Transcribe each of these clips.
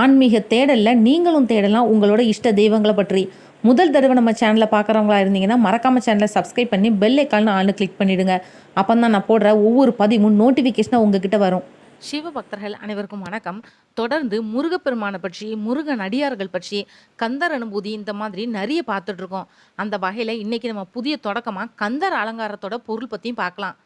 ஆன்மீக தேடலில் நீங்களும் தேடலாம். உங்களோட இஷ்ட தெய்வங்களை பற்றி. முதல் தடவை நம்ம சேனலில் பார்க்குறவங்களா இருந்தீங்கன்னா மறக்காம சேனலை சப்ஸ்கிரைப் பண்ணி பெல் ஐக்கால்னு ஆள்னு கிளிக் பண்ணிடுங்க. அப்போ தான் நான் போடுற ஒவ்வொரு பதிவும் நோட்டிஃபிகேஷனாக உங்ககிட்ட வரும். சிவபக்தர்கள் அனைவருக்கும் வணக்கம். தொடர்ந்து முருகப்பெருமானை பற்றி முருகன் அடியார்கள் பற்றி கந்தர் அனுபூதி இந்த மாதிரி நிறைய பார்த்துட்டு இருக்கோம். அந்த வகையில் இன்னைக்கு நம்ம புதிய தொடக்கமாக கந்தர் அலங்காரத்தோட பொருள் பற்றியும் பார்க்கலாம்.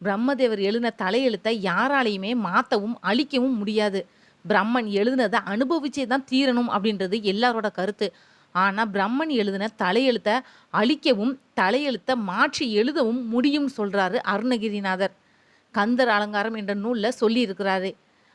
பிரம்மதேவர் எழுன தலையெழுத்தை யாராலையுமே மாற்றவும் அழிக்கவும் முடியாது. பிரம்மன் எழுதுனதை அனுபவிச்சே தான் தீரணும் அப்படின்றது எல்லாரோட கருத்து. ஆனால் பிரம்மன் எழுதின தலையெழுத்தை அழிக்கவும் தலையெழுத்தை மாற்றி எழுதவும் முடியும் சொல்கிறாரு அருணகிரிநாதர். கந்தர் அலங்காரம் என்ற நூலில் சொல்லியிருக்கிறாரு.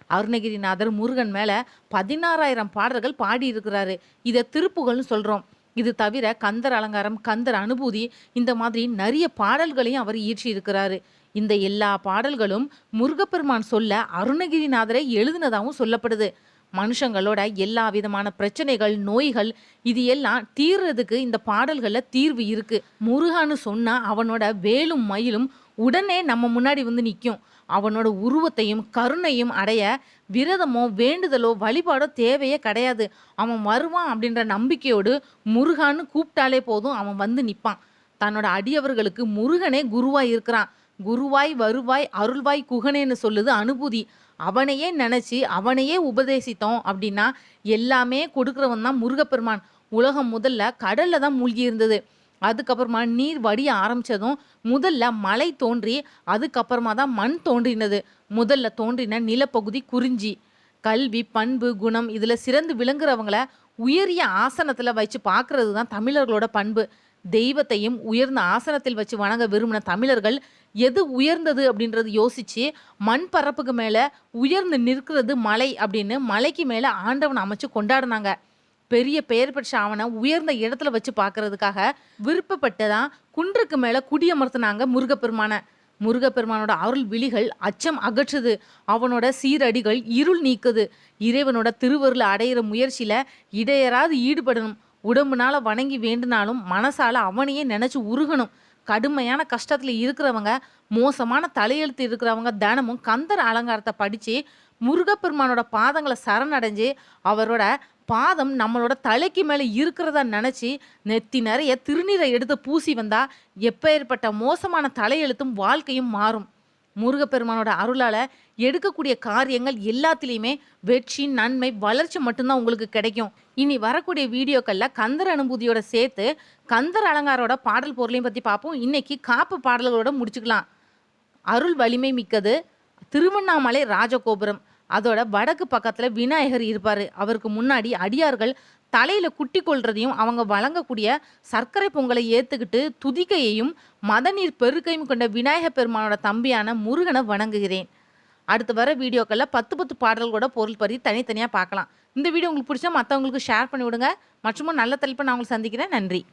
அருணகிரிநாதர் முருகன் மேலே பதினாறாயிரம் பாடல்கள் பாடியிருக்கிறாரு. இதை திருப்புகள்னு சொல்கிறோம் இது தவிர கந்தர் அலங்காரம் கந்தர் அனுபூதி இந்த மாதிரி நிறைய பாடல்களையும் அவர் இயற்றி இருக்கிறாரு இந்த எல்லா பாடல்களும் முருகப்பெருமான் சொல்ல அருணகிரிநாதரை எழுதினதாகவும் சொல்லப்படுது. மனுஷங்களோட எல்லா விதமான பிரச்சனைகள் நோய்கள் இது எல்லாம் தீர்றதுக்கு இந்த பாடல்களில் தீர்வு இருக்குது முருகான்னு சொன்னால் அவனோட வேலும் மயிலும் உடனே நம்ம முன்னாடி வந்து நிற்கும் அவனோட உருவத்தையும் கருணையும் அடைய விரதமோ வேண்டுதலோ வழிபாடோ தேவையே கிடையாது. அவன் வருவான் அப்படின்ற நம்பிக்கையோடு முருகான்னு கூப்பிட்டாலே போதும் அவன் வந்து நிற்பான் தன்னோட அடியவர்களுக்கு முருகனே குருவாய் இருக்கிறான். குருவாய் வருவாய் அருள்வாய் குகனேன்னு சொல்லுது அனுபூதி. அவனையே நினச்சி அவனையே உபதேசித்தோம் அப்படின்னா எல்லாமே கொடுக்குறவன் தான் முருகப்பெருமான். உலகம் முதல்ல கடலில் தான் மூழ்கி இருந்தது. அதுக்கப்புறமா நீர் வடிய ஆரம்பிச்சதும் முதல்ல மலை தோன்றி அதுக்கப்புறமா தான் மண் தோன்றினது. முதல்ல தோன்றின நிலப்பகுதி குறிஞ்சி. கல்வி பண்பு குணம் இதில் சிறந்து விளங்குறவங்கள உயரிய ஆசனத்தில் வச்சு பார்க்கறது தான் தமிழர்களோட பண்பு. தெய்வத்தையும் உயர்ந்த ஆசனத்தில் வச்சு வணங்க விரும்பின தமிழர்கள் எது உயர்ந்தது அப்படின்றது யோசிச்சு மண் பரப்புக்கு மேலே உயர்ந்து நிற்கிறது மலை அப்படின்னு மலைக்கு மேலே ஆண்டவன் அமைச்சு கொண்டாடினாங்க. பெரிய பெயர் பெற்ற அவனை உயர்ந்த இடத்துல வச்சு பார்க்கறதுக்காக விருப்பப்பட்டதான் குன்றுக்கு மேலே குடியமர்த்தினாங்க முருகப்பெருமானை. முருகப்பெருமானோட அருள் விழிகள் அச்சம் அகற்றுது. அவனோட சீரடிகள் இருள் நீக்குது. இறைவனோட திருவருளை அடையிற முயற்சியில இடையராது ஈடுபடணும். உடம்புனால வணங்கி வேண்டுனாலும் மனசால அவனையே நினைச்சு உருகணும். கடுமையான கஷ்டத்துல இருக்கிறவங்க மோசமான தலையெழுத்து இருக்கிறவங்க தினமும் கந்தர் அலங்காரத்தை படிச்சு முருகப்பெருமானோட பாதங்களை சரணடைஞ்சு அவரோட பாதம் நம்மளோட தலைக்கு மேலே இருக்கிறதா நினச்சி நெத்தி நிறைய திருநீரை எடுத்து பூசி வந்தா எப்பேற்பட்ட மோசமான தலையெழுத்தும் வாழ்க்கையும் மாறும். முருகப்பெருமானோட அருளால் எடுக்கக்கூடிய காரியங்கள் எல்லாத்துலேயுமே வெற்றி நன்மை வளர்ச்சி மட்டும்தான் உங்களுக்கு கிடைக்கும். இனி வரக்கூடிய வீடியோக்களில் கந்தர் அனுபூதியோட சேர்த்து கந்தர் அலங்காரோட பாடல் பொருளையும் பற்றி பார்ப்போம். இன்றைக்கி காப்பு பாடல்களோட முடிச்சுக்கலாம். அருள் வலிமை மிக்கது. திருவண்ணாமலை ராஜகோபுரம். அதோட வடக்கு பக்கத்தில் விநாயகர் இருப்பார். அவருக்கு முன்னாடி அடியார்கள் தலையில் குட்டி கொள்றதையும் அவங்க வழங்கக்கூடிய சர்க்கரை பொங்கலை ஏற்றுக்கிட்டு துதிக்கையையும் மதநீர் பெருக்கையும் கொண்ட விநாயகர் பெருமானோட தம்பியான முருகனை வணங்குகிறேன். அடுத்து வர வீடியோக்களில் பத்து பத்து பாடல்களோட பொருள் பற்றி தனித்தனியாக பார்க்கலாம். இந்த வீடியோ உங்களுக்கு பிடிச்சா மற்றவங்களுக்கு ஷேர் பண்ணி விடுங்க. மற்றும் நல்ல தலைப்பை நான் உங்களுக்கு சந்திக்கிறேன். நன்றி.